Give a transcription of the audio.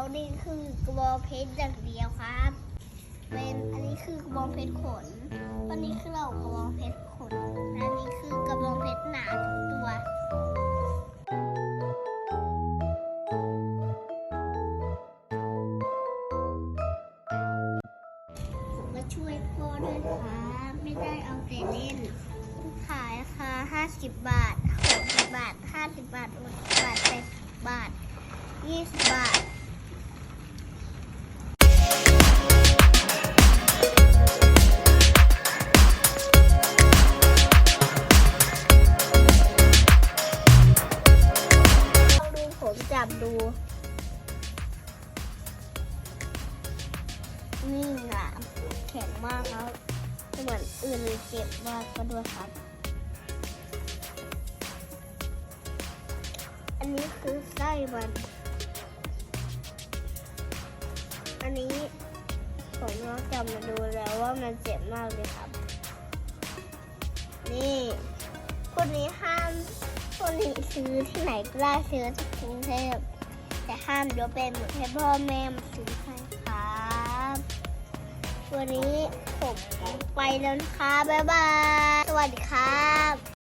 วนี่คือกระบองเพชรอย่างเดียวครับ เป็นอันนี้คือกระบองเพชรขนอันนี้คือเรากระบองเพชรขนและอันนี้คือกระบองเพชรหนาทุกตัวผมก็ช่วยพ่อด้วยครับไม่ได้เอาแต่เล่น ขายค่ะ50บาท60บาท50บาท60บาท80บาท20บาท นี่หนามแข็งมากแล้วเหมือนอื่นเจ็บมากก็ด้วยครับ อันนี้คือไส้มัน อันนี้ผมลองจับมาดูแล้วว่ามันเจ็บมากเลยครับ นี่พวกนี้ห้ามพวกนี้ซื้อที่ไหนก็ได้ซื้อที่กรุงเทพ แต่ห้ามยกเป็นเหมือนให้พ่อแม่มาซื้อให้ครับวันนี้ผมไปแล้วนะคะบ๊ายบาย สวัสดีครับ